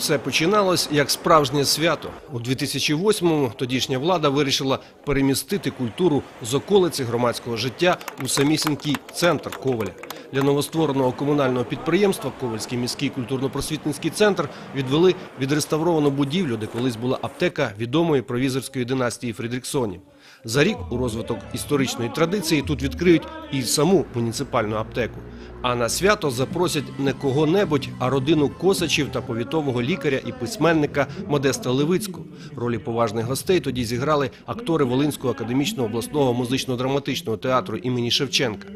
Все починалось як справжнє свято. У 2008-му тодішня влада вирішила перемістити культуру з околиці громадського життя у самісінький центр Коваля. Для новоствореного комунального підприємства Ковальський міський культурно-просвітницький центр відвели відреставровану будівлю, де колись була аптека відомої провізорської династії Фрідріксонів. За рік у розвиток історичної традиції тут відкриють і саму муніципальну аптеку. А на свято запросять не кого-небудь, а родину косачів та повітового лікаря і письменника Модеста Левицького. Ролі поважних гостей тоді зіграли актори Волинського академічного обласного музично-драматичного театру імені Шевченка.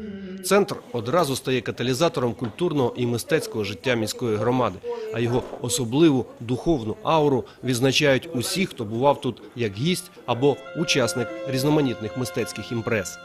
Центр одразу стає каталізатором культурного і мистецького життя міської громади, а його особливу духовну ауру відзначають усі, хто бував тут як гість або учасник різноманітних мистецьких імпрез.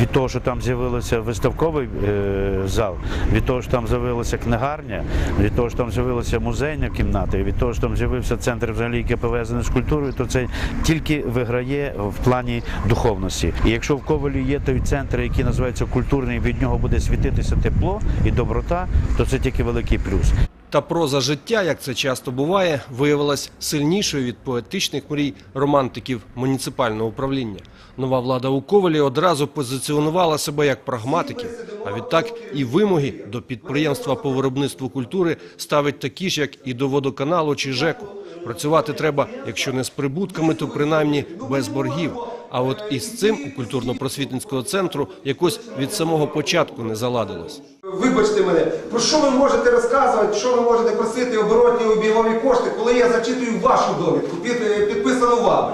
Від того, що там з'явився виставковий е, зал, від того, що там з'явилася книгарня, від того, що там з'явилася музейна кімната, від того, що там з'явився центр взагалі, який пов'язаний з культурою, то це тільки виграє в плані духовності. І якщо в Ковалі є той центр, який називається культурний, від нього буде світитися тепло і доброта, то це тільки великий плюс. Та проза життя, як це часто буває, виявилась сильнішою від поетичних мрій романтиків муніципального управління. Нова влада у Ковалі одразу позиціонувала себе як прагматиків, а відтак і вимоги до підприємства по виробництву культури ставить такі ж, як і до водоканалу чи ЖЕКу. Працювати треба, якщо не з прибутками, то принаймні без боргів. А от із цим у культурно-просвітницького центру якось від самого початку не заладилось. Вибачте мене, про що ви можете розказувати, що ви можете просити оборотні обіймові кошти, коли я зачитую вашу довідку, під, е, підписану вами.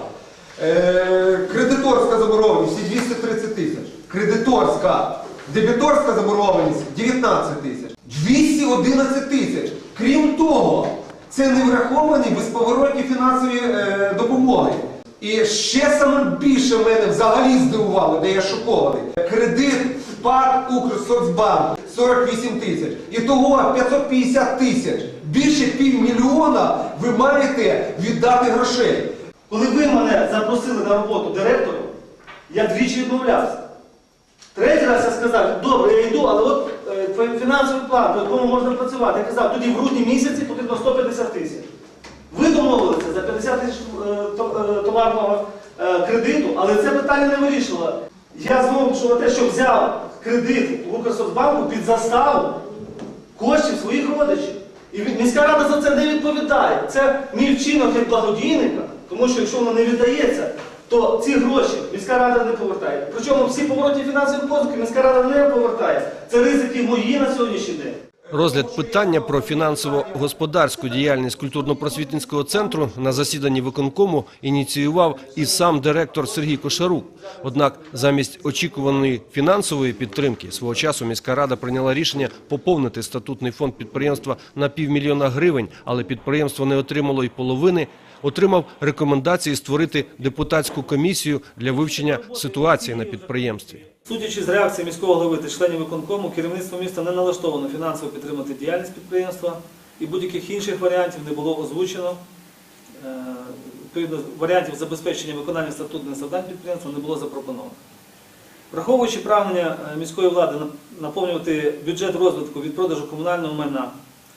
Е, кредиторська заборгованість – 230 тисяч. Кредиторська. Дебіторська заборгованість 19 тисяч. 211 тисяч. Крім того, це не враховані безповоротні фінансові е, допомоги. І ще саме більше мене взагалі здивувало, де я шокований. Кредит ПАД Укрсоцбанк 48 тисяч. І того 550 тисяч. Більше півмільйона ви маєте віддати грошей. Коли ви мене запросили на роботу директором, я двічі відмовлявся. Третій раз я сказав, добре, я йду, але от е, фінансовий план, по якому можна працювати. Я казав, тоді в грудні місяці потрібно 150 тисяч. Ви домовилися за 50 тисяч е, е, товарного е, кредиту, але це питання не вирішило. Я знову пішов на те, що взяв кредит у Укрсоцбанку під заставу коштів своїх родичів. І міська рада за це не відповідає. Це мій вчинок як благодійника, тому що якщо воно не віддається, то ці гроші міська рада не повертає. Причому всі поворотні фінансові позики міська рада не повертає. Це ризики мої на сьогоднішній день. Розгляд питання про фінансово-господарську діяльність культурно-просвітницького центру на засіданні виконкому ініціював і сам директор Сергій Кошарук. Однак, замість очікуваної фінансової підтримки свого часу міська рада прийняла рішення поповнити статутний фонд підприємства на півмільйона гривень, але підприємство не отримало й половини. Отримав рекомендації створити депутатську комісію для вивчення ситуації на підприємстві. Судячи з реакції міського голови та членів виконкому, керівництво міста не налаштовано фінансово підтримати діяльність підприємства і будь-яких інших варіантів не було озвучено. Е, Відповідно, варіантів забезпечення виконання статутних завдань підприємства не було запропоновано. Враховуючи прагнення е, міської влади наповнювати бюджет розвитку від продажу комунального майна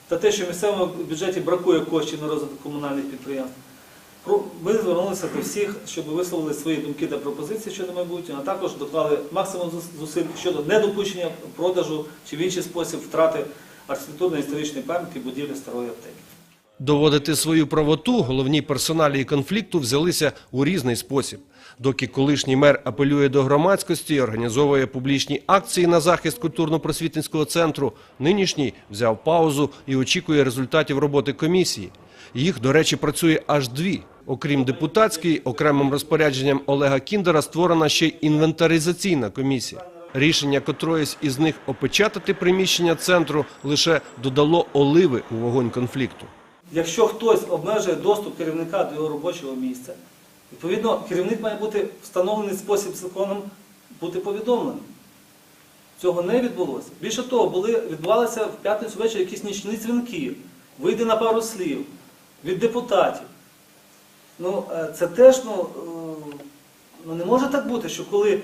та те, що в місцевому бюджеті бракує коштів на розвиток комунальних підприємств, про- ми звернулися до всіх, щоб висловили свої думки та пропозиції щодо майбутнього, а також доклали максимум зус- зусиль щодо недопущення продажу чи в інший спосіб втрати архітектурно-історичної пам'ятки будівлі старої аптеки. Доводити свою правоту головні персоналії конфлікту взялися у різний спосіб. Доки колишній мер апелює до громадськості, організовує публічні акції на захист культурно-просвітницького центру, нинішній взяв паузу і очікує результатів роботи комісії. Їх, до речі, працює аж дві. Окрім депутатської, окремим розпорядженням Олега Кіндера створена ще й інвентаризаційна комісія. Рішення котроїсь із них опечатати приміщення центру лише додало оливи у вогонь конфлікту. Якщо хтось обмежує доступ керівника до його робочого місця, відповідно, керівник має бути встановлений спосіб законом бути повідомленим. Цього не відбулося. Більше того, були, відбувалися в п'ятницю ввечері якісь нічні дзвінки, вийде на пару слів від депутатів. Ну, е, це теж ну, е, ну, не може так бути, що коли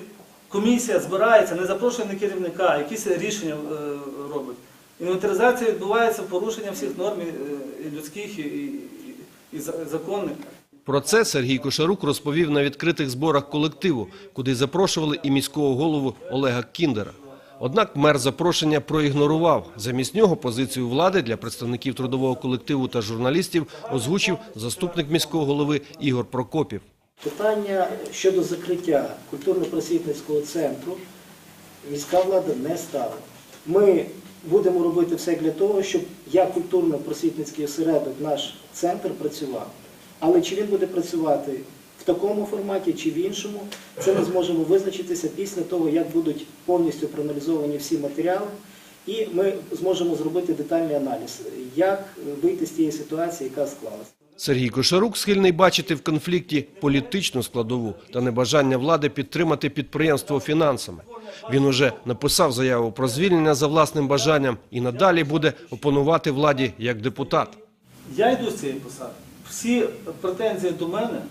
комісія збирається, не запрошує не керівника, якісь рішення е, робить, Інвентаризація відбувається в порушення всіх норм і людських і, і, і законних. Про це Сергій Кошарук розповів на відкритих зборах колективу, куди запрошували і міського голову Олега Кіндера. Однак мер запрошення проігнорував. Замість нього позицію влади для представників трудового колективу та журналістів озвучив заступник міського голови Ігор Прокопів. Питання щодо закриття культурно-просвітницького центру міська влада не ставила. Ми будемо робити все для того, щоб як культурно-просвітницький осередок, наш центр працював. Але чи він буде працювати в такому форматі чи в іншому, це ми зможемо визначитися після того, як будуть повністю проаналізовані всі матеріали, і ми зможемо зробити детальний аналіз, як вийти з тієї ситуації, яка склалася. Сергій Кошарук схильний бачити в конфлікті політичну складову та небажання влади підтримати підприємство фінансами. Він уже написав заяву про звільнення за власним бажанням і надалі буде опонувати владі як депутат. Я йду з цієї посади. Всі претензії до мене,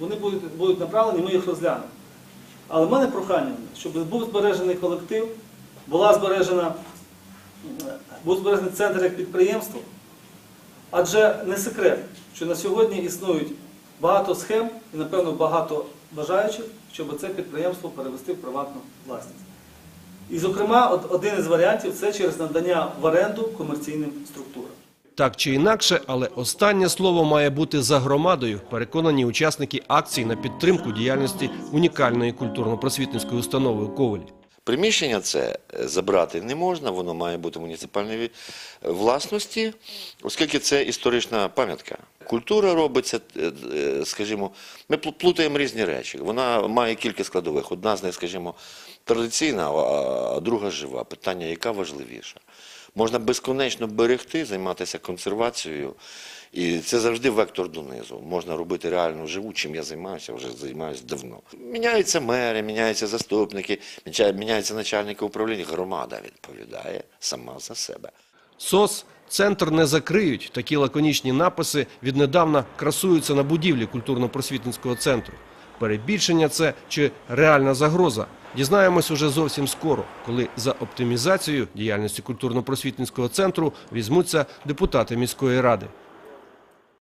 вони будуть, будуть направлені, ми їх розглянемо. Але в мене прохання, щоб був збережений колектив, була збережена, був збережений центр як підприємство. Адже не секрет, що на сьогодні існують багато схем і, напевно, багато бажаючих, щоб це підприємство перевести в приватну власність. І, зокрема, один із варіантів це через надання в оренду комерційним структурам. Так чи інакше, але останнє слово має бути за громадою, переконані учасники акцій на підтримку діяльності унікальної культурно-просвітницької установи у Ковелі. Приміщення це е, забрати не можна, воно має бути муніципальної е, власності, оскільки це історична пам'ятка. Культура робиться, е, скажімо, ми плутаємо різні речі. Вона має кілька складових. Одна з них, скажімо, традиційна, а друга жива. Питання, яка важливіша. Можна безконечно берегти, займатися консервацією. І це завжди вектор донизу. Можна робити реально живу, чим я займаюся, вже займаюся давно. Міняються мери, міняються заступники, міняються начальники управління. Громада відповідає сама за себе. СОС центр не закриють. Такі лаконічні написи віднедавна красуються на будівлі культурно-просвітницького центру. Перебільшення це чи реальна загроза? Дізнаємось уже зовсім скоро, коли за оптимізацію діяльності культурно-просвітницького центру візьмуться депутати міської ради.